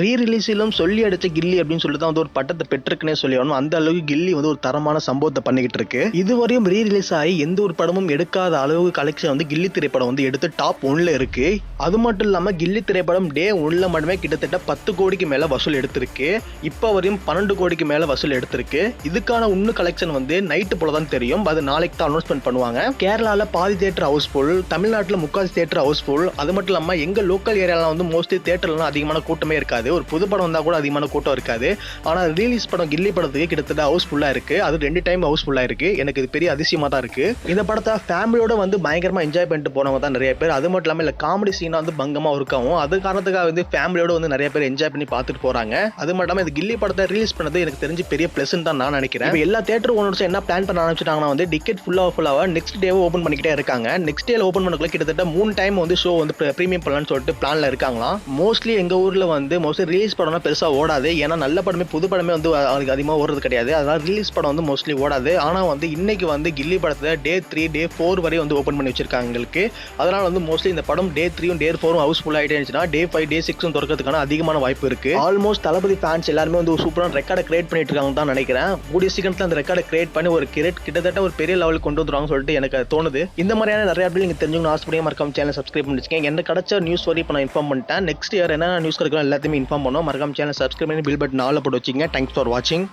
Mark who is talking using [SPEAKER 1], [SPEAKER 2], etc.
[SPEAKER 1] ரீ ரிலீஸிலும் சொல்லி அடிச்ச கில்லி அப்படின்னு சொல்லிட்டு தான் வந்து ஒரு பட்டத்தை பெற்றிருக்குனே சொல்லி ஆகணும் அந்த அளவுக்கு கில்லி வந்து ஒரு தரமான சம்பவத்தை பண்ணிக்கிட்டு இருக்கு. இதுவரையும் ரீ ரிலீஸ் ஆகி எந்த ஒரு படமும் எடுக்காத அளவுக்கு கலெக்ஷன் வந்து கில்லி திரைப்படம் வந்து எடுத்து டாப் ஒன்ல இருக்கு. அது மட்டும் இல்லாம கில்லி திரைப்படம் டே ஒன்ல மட்டுமே கிட்டத்தட்ட பத்து கோடிக்கு மேல வசூல் எடுத்திருக்கு. இப்போ வரையும் பன்னெண்டு கோடிக்கு மேல வசூல் எடுத்திருக்கு. இதுக்கான உண்ணு கலெக்ஷன் வந்து நைட்டு போல தான் தெரியும். அது நாளைக்கு தான் அனௌன்ஸ்மெண்ட் பண்ணுவாங்க. கேரளால பாதி தேட்டர் ஹவுஸ்ஃபுல் தமிழ்நாட்டில் முக்கால் தேட்டர் ஹவுஸ்ஃபுல் அது மட்டும் இல்லாம எங்க லோக்கல் ஏரியாலாம் வந்து மோஸ்ட்லி தேட்டர்லாம் அதிகமான கூட்டமே இருக்காது. ஒரு புது படம் வந்தால் கூட அதிகமான கூட்டம் இருக்காது. ஆனால் ரிலீஸ் படம் கில்லி படத்துக்கு கிட்டத்தட்ட ஹவுஸ்ஃபுல்லாக இருக்குது அது ரெண்டு டைம் ஹவுஸ்ஃபுல்லாக இருக்குது எனக்கு இது பெரிய அதிசயமாக தான் இருக்குது இந்த படத்தை ஃபேமிலியோட வந்து பயங்கரமாக என்ஜாய் பண்ணிட்டு போனவங்க தான் நிறைய பேர். அது மட்டும் இல்லாமல் இல்லை காமெடி சீனாக வந்து பங்கமாக இருக்காவும் அது காரணத்துக்காக வந்து ஃபேமிலியோட வந்து நிறைய பேர் என்ஜாய் பண்ணி பார்த்துட்டு போகிறாங்க அது மட்டும் இல்லாமல் இது கில்லி படத்தை ரிலீஸ் பண்ணது எனக்கு தெரிஞ்சு பெரிய ப்ளஸ்ன்னு தான் நான் நினைக்கிறேன். இப்ப எல்லா தேட்டர் ஓனர்ஸும் என்ன பிளான் பண்ண ஆரம்பிச்சிட்டாங்கன்னா வந்து டிக்கெட் ஃபுல்லாக ஃபுல்லாக நெக்ஸ்ட் டேவை ஓப்பன் பண்ணிக்கிட்டே இருக்காங்க. நெக்ஸ்ட் டேல ஓப்பன் பண்ணக்குள்ள கிட்டத்தட்ட மூணு டைம் வந்து ஷோ வந்து ப்ரீமியம் பண்ணலாம்னு சொல்லிட்டு பிளானில் இருக்காங்களாம். மோஸ்ட்லி எங்கள் ஊரில் வந்து மோஸ்ட்லி ரிலீஸ் படம்னா பெருசாக ஓடாது. ஏன்னா நல்ல படமே புது படமே வந்து அதுக்கு அதிகமாக ஓடுறது கிடையாது. அதனால் ரிலீஸ் படம் வந்து மோஸ்ட்லி ஓடாது. ஆனால் வந்து இன்னைக்கு வந்து கில்லி படத்தில் டே த்ரீ டே ஃபோர் வரை வந்து ஓப்பன் பண்ணி வச்சிருக்காங்க எங்களுக்கு. அதனால் வந்து மோஸ்ட்லி இந்த படம் டே த்ரீயும் டே ஃபோரும் ஹவுஸ்ஃபுல் ஆகிட்டே இருந்துச்சுன்னா டே ஃபைவ் டே சிக்ஸும் திறக்கிறதுக்கான அதிகமான வாய்ப்பு இருக்கு. ஆல்மோஸ்ட் தளபதி ஃபேன்ஸ் எல்லாருமே வந்து ஒரு சூப்பரான ரெக்கார்டை கிரியேட் பண்ணிட்டு இருக்காங்க தான் நினைக்கிறேன். கூடிய சீக்கிரத்தில் அந்த ரெக்கார்டை கிரியேட் பண்ணி ஒரு கிரேட் கிட்டத்தட்ட ஒரு பெரிய லெவலுக்கு கொண்டு வந்துருவாங்க சொல்லிட்டு எனக்கு தோணுது. இந்த மாதிரியான நிறைய அப்படி நீங்கள் தெரிஞ்சுக்கணும் ஆசைப்படியாக மறக்காம சேனல் சப்ஸ்கிரைப் பண்ணி வச்சுக்கேன் என்ன கிடச்ச நியூஸ் வரை இப்போ நான் இன்ஃபார்ம் பண்ணிட்டேன். நெக்ஸ்ட் இயர் என்ன நியூஸ் கிடைக்கும் எல்லாத்தையுமே இன்ஃபார்ம் பண்ணோம். மறக்காம சேனல் சப்ஸ்கிரைப் பண்ணி பில் பட்டன் ஆல் போட்டு வச்சிங்க தேங்க்ஸ் ஃபார் வாட்சிங்